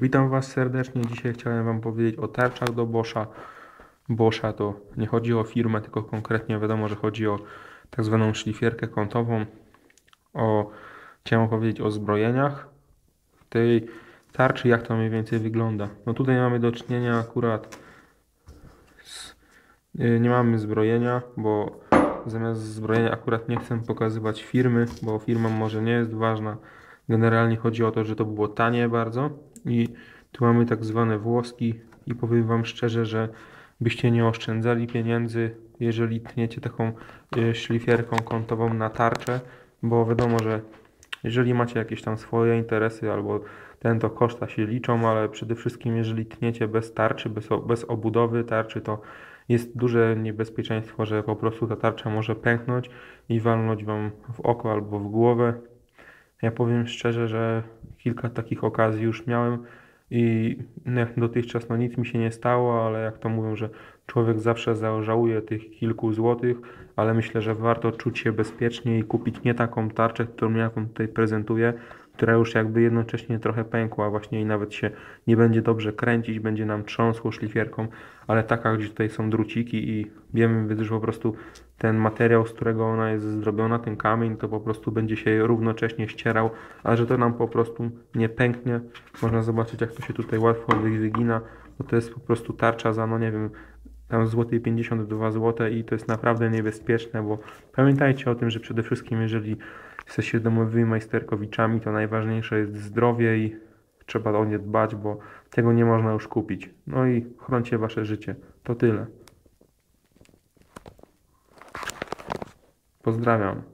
Witam Was serdecznie. Dzisiaj chciałem Wam powiedzieć o tarczach do Boscha. Boscha to nie chodzi o firmę, tylko konkretnie wiadomo, że chodzi o tak zwaną szlifierkę kątową. O, chciałem powiedzieć o zbrojeniach. Tej tarczy jak to mniej więcej wygląda. No tutaj mamy do czynienia akurat z, y, nie mamy zbrojenia, bo zamiast zbrojenia akurat nie chcę pokazywać firmy, bo firma może nie jest ważna. Generalnie chodzi o to, że to było tanie bardzo i tu mamy tak zwane włoski i powiem Wam szczerze, że byście nie oszczędzali pieniędzy, jeżeli tniecie taką y, szlifierką kątową na tarczę, bo wiadomo, że jeżeli macie jakieś tam swoje interesy albo ten, to koszta się liczą, ale przede wszystkim jeżeli tniecie bez tarczy, bez, bez obudowy tarczy, to jest duże niebezpieczeństwo, że po prostu ta tarcza może pęknąć i walnąć Wam w oko albo w głowę. Ja powiem szczerze, że kilka takich okazji już miałem i dotychczas no nic mi się nie stało, ale jak to mówią, że człowiek zawsze zażałuje tych kilku złotych, ale myślę, że warto czuć się bezpiecznie i kupić nie taką tarczę, którą ja wam tutaj prezentuję, która już jakby jednocześnie trochę pękła właśnie i nawet się nie będzie dobrze kręcić, będzie nam trząsło szlifierką, ale taka, gdzie tutaj są druciki i wiemy, że po prostu ten materiał, z którego ona jest zrobiona, ten kamień, to po prostu będzie się równocześnie ścierał, a że to nam po prostu nie pęknie. Można zobaczyć, jak to się tutaj łatwo wy- wygina, bo to jest po prostu tarcza za, no nie wiem, tam złoty 52 zł i to jest naprawdę niebezpieczne, bo pamiętajcie o tym, że przede wszystkim jeżeli jesteście domowymi majsterkowiczami, to najważniejsze jest zdrowie i trzeba o nie dbać, bo tego nie można już kupić. No i chroncie wasze życie. To tyle. Pozdrawiam.